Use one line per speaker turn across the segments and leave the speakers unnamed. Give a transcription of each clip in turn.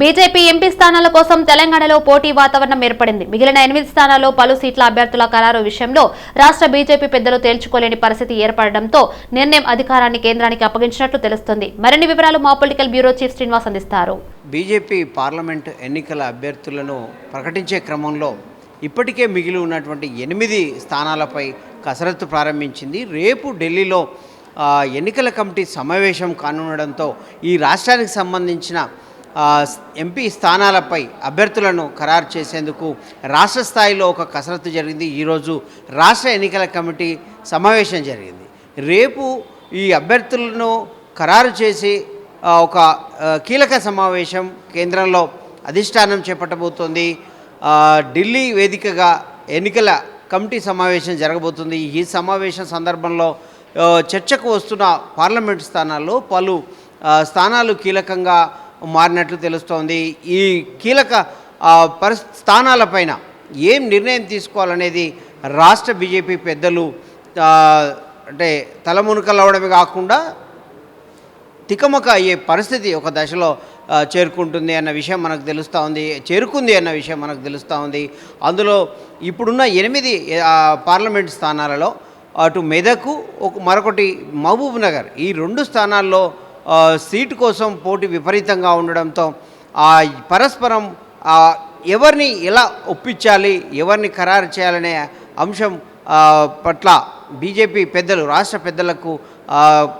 BJP MP స్థానాల కోసం తెలంగాణలో పోటీ వాతావరణం ఏర్పడింది. మిగిలిన ఎనిమిది స్థానాల్లో పలు సీట్ల అభ్యర్థుల ఖరారు విషయంలో రాష్ట్ర బీజేపీ పెద్దలు తేల్చుకోలేని పరిస్థితి ఏర్పడడంతో నిర్ణయం అధికారాన్ని కేంద్రానికి అప్పగించినట్లు తెలుస్తుంది. మరిన్ని వివరాలు మా పొలిటికల్ బ్యూరో చీఫ్ శ్రీనివాస్ అందిస్తారు.
బీజేపీ పార్లమెంట్ ఎన్నికల అభ్యర్థులను ప్రకటించే క్రమంలో ఇప్పటికే మిగిలి ఉన్నటువంటి ఎనిమిది స్థానాలపై కసరత్తు ప్రారంభించింది. రేపు ఢిల్లీలో ఎన్నికల కమిటీ సమావేశం కానుండడంతో ఈ రాష్ట్రానికి సంబంధించిన ఎంపీ స్థానాలపై అభ్యర్థులను ఖరారు చేసేందుకు రాష్ట్ర స్థాయిలో ఒక కసరత్తు జరిగింది. ఈరోజు రాష్ట్ర ఎన్నికల కమిటీ సమావేశం జరిగింది. రేపు ఈ అభ్యర్థులను ఖరారు చేసి ఒక కీలక సమావేశం కేంద్రంలో అధిష్టానం చేపట్టబోతోంది. ఢిల్లీ వేదికగా ఎన్నికల కమిటీ సమావేశం జరగబోతుంది. ఈ సమావేశం సందర్భంలో చర్చకు వస్తున్న పార్లమెంట్ స్థానాల్లో పలు స్థానాలు కీలకంగా మారినట్లు తెలుస్తోంది. ఈ కీలక ఆ, స్థానాలపైన ఏం నిర్ణయం తీసుకోవాలనేది రాష్ట్ర బీజేపీ పెద్దలు అంటే తలమునకలవడమే కాకుండా తికమక అయ్యే పరిస్థితి ఒక దశలో చేరుకుంటుంది అన్న విషయం మనకు తెలుస్తూ ఉంది చేరుకుంది అన్న విషయం మనకు తెలుస్తూ ఉంది అందులో ఇప్పుడున్న ఎనిమిది పార్లమెంట్ స్థానాలలో అటు మెదకు ఒక మరొకటి మహబూబ్ నగర్. ఈ రెండు స్థానాల్లో సీటు కోసం పోటీ విపరీతంగా ఉండడంతో ఆ పరస్పరం ఎవరిని ఎలా ఒప్పించాలి ఎవరిని ఖరారు చేయాలనే అంశం పట్ల బీజేపీ పెద్దలు రాష్ట్ర పెద్దలకు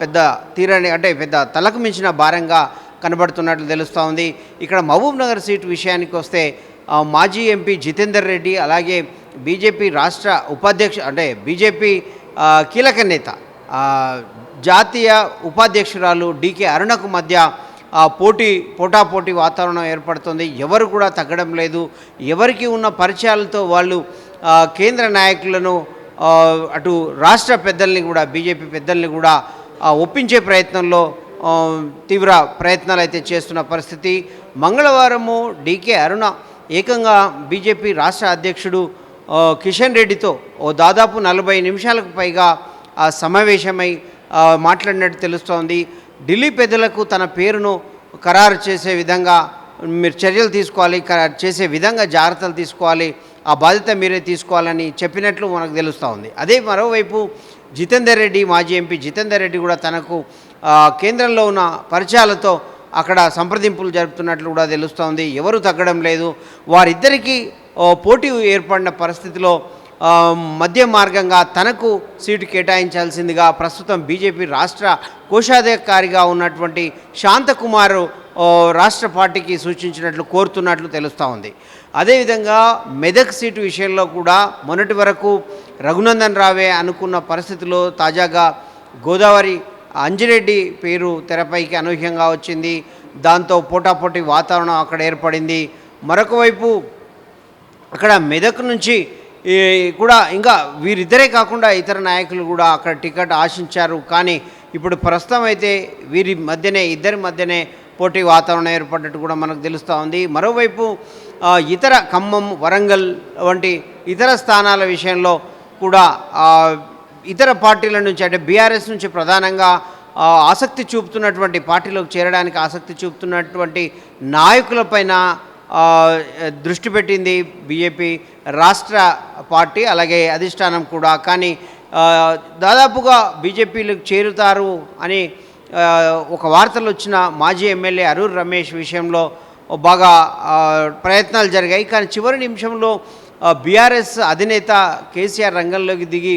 పెద్ద తీరని అంటే పెద్ద తలకు మించిన భారంగా కనబడుతున్నట్లు తెలుస్తూ ఉంది. ఇక్కడ మహబూబ్ నగర్ సీటు విషయానికి వస్తే మాజీ ఎంపీ జితేందర్ రెడ్డి అలాగే బీజేపీ రాష్ట్ర ఉపాధ్యక్ష అంటే బీజేపీ కీలక నేత జాతీయ ఉపాధ్యక్షురాలు డికే అరుణకు మధ్య ఆ పోటీ పోటాపోటీ వాతావరణం ఏర్పడుతుంది. ఎవరు కూడా తగ్గడం లేదు. ఎవరికి ఉన్న పరిచయాలతో వాళ్ళు కేంద్ర నాయకులను అటు రాష్ట్ర పెద్దల్ని కూడా బీజేపీ పెద్దల్ని కూడా ఒప్పించే ప్రయత్నంలో తీవ్ర ప్రయత్నాలు అయితే చేస్తున్న పరిస్థితి. మంగళవారము డీకే అరుణ ఏకంగా బీజేపీ రాష్ట్ర అధ్యక్షుడు కిషన్ రెడ్డితో ఓ దాదాపు నలభై నిమిషాలకు పైగా సమావేశమై మాట్లాడినట్టు తెలుస్తోంది. ఢిల్లీ పెద్దలకు తన పేరును ఖరారు చేసే విధంగా మీరు చర్యలు తీసుకోవాలి చేసే విధంగా జాగ్రత్తలు తీసుకోవాలి ఆ బాధ్యత మీరే తీసుకోవాలని చెప్పినట్లు మనకు తెలుస్తూ ఉంది అదే మరోవైపు జితేందర్ రెడ్డి మాజీ ఎంపీ జితేందర్ రెడ్డి కూడా తనకు కేంద్రంలో ఉన్న పరిచయాలతో అక్కడ సంప్రదింపులు జరుపుతున్నట్లు కూడా తెలుస్తోంది. ఎవరు తగ్గడం లేదు. వారిద్దరికీ పోటీ ఏర్పడిన పరిస్థితిలో మధ్య మార్గంగా తనకు సీటు కేటాయించాల్సిందిగా ప్రస్తుతం బీజేపీ రాష్ట్ర కోశాధికారిగా ఉన్నటువంటి శాంతకుమారు రాష్ట్ర పార్టీకి సూచించినట్లు కోరుతున్నట్లు తెలుస్తూ ఉంది. అదేవిధంగా మెదక్ సీటు విషయంలో కూడా మొన్నటి వరకు రఘునందన్ రావే అనుకున్న పరిస్థితిలో తాజాగా గోదావరి అంజిరెడ్డి పేరు తెరపైకి అనూహ్యంగా వచ్చింది. దాంతో పోటాపోటీ వాతావరణం అక్కడ ఏర్పడింది. మరొక వైపు అక్కడ మెదక్ నుంచి కూడా ఇంకా వీరిద్దరే కాకుండా ఇతర నాయకులు కూడా అక్కడ టికెట్ ఆశించారు. కానీ ఇప్పుడు ప్రస్తుతం అయితే వీరి మధ్యనే ఇద్దరి మధ్యనే పోటీ వాతావరణం ఏర్పడ్డట్టు కూడా మనకు తెలుస్తూ ఉంది. మరోవైపు ఇతర ఖమ్మం వరంగల్ వంటి ఇతర స్థానాల విషయంలో కూడా ఇతర పార్టీల నుంచి అంటే బీఆర్ఎస్ నుంచి ప్రధానంగా ఆసక్తి చూపుతున్నటువంటి పార్టీలోకి చేరడానికి ఆసక్తి చూపుతున్నటువంటి నాయకులపైన దృష్టి పెట్టింది బీజేపీ రాష్ట్ర పార్టీ అలాగే అధిష్టానం కూడా. కానీ దాదాపుగా బీజేపీలకు చేరుతారు అని ఒక వార్తలు వచ్చిన మాజీ ఎమ్మెల్యే అరూర్ రమేష్ విషయంలో బాగా ప్రయత్నాలు జరిగాయి. కానీ చివరి నిమిషంలో బీఆర్ఎస్ అధినేత కేసీఆర్ రంగంలోకి దిగి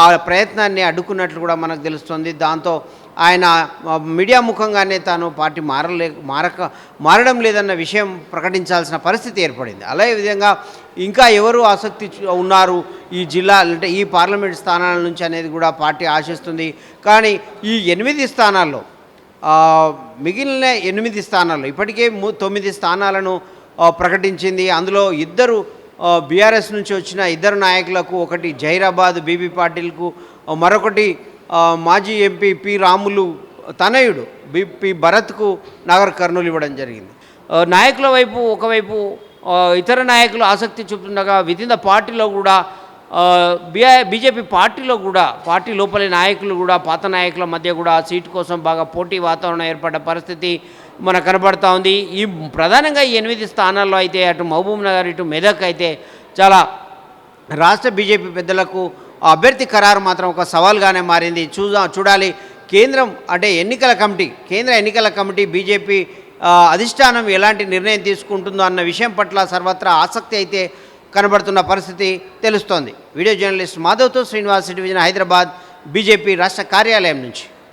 ఆ ప్రయత్నాన్ని అడ్డుకున్నట్లు కూడా మనకు తెలుస్తుంది. దాంతో ఆయన మీడియా ముఖంగానే తాను పార్టీ మారలే మారక మారడం లేదన్న విషయం ప్రకటించాల్సిన పరిస్థితి ఏర్పడింది. అదే విధంగా ఇంకా ఎవరు ఆసక్తి చూ- ఉన్నారు ఈ జిల్లా అంటే ఈ పార్లమెంట్ స్థానాల నుంచి అనేది కూడా పార్టీ ఆశిస్తుంది. కానీ ఈ ఎనిమిది స్థానాల్లో మిగిలిన ఎనిమిది స్థానాలు ఇప్పటికే తొమ్మిది స్థానాలను ప్రకటించింది. అందులో ఇద్దరు బీఆర్ఎస్ నుంచి వచ్చిన ఇద్దరు నాయకులకు ఒకటి జైరాబాద్ బీబీ పాటిల్కు మరొకటి మాజీ ఎంపీ పి రాములు తనయుడు బిపి భరత్కు నగర్ కర్నూలు ఇవ్వడం జరిగింది. నాయకుల వైపు ఒకవైపు ఇతర నాయకులు ఆసక్తి చూపుతుండగా వితిన్ ద పార్టీలో కూడా బిఐ బీజేపీ పార్టీలో కూడా పార్టీ లోపలి నాయకులు కూడా పాత నాయకుల మధ్య కూడా సీటు కోసం బాగా పోటీ వాతావరణం ఏర్పడ్డ పరిస్థితి మనకు కనబడతా ఉంది. ఈ ప్రధానంగా ఈ ఎనిమిది స్థానాల్లో అయితే అటు మహబూబ్ నగర్ ఇటు మెదక్ అయితే చాలా రాష్ట్ర బీజేపీ పెద్దలకు ఆ అభ్యర్థి ఖరారు మాత్రం ఒక సవాల్గానే మారింది. చూదా చూడాలి. కేంద్రం అంటే ఎన్నికల కమిటీ కేంద్ర ఎన్నికల కమిటీ బీజేపీ అధిష్టానం ఎలాంటి నిర్ణయం తీసుకుంటుందో అన్న విషయం పట్ల సర్వత్రా ఆసక్తి అయితే కనబడుతున్న పరిస్థితి తెలుస్తోంది. వీడియో జర్నలిస్ట్ మాధవ్తో శ్రీనివాస్ డివిజన్ హైదరాబాద్ బీజేపీ రాష్ట్ర కార్యాలయం నుంచి.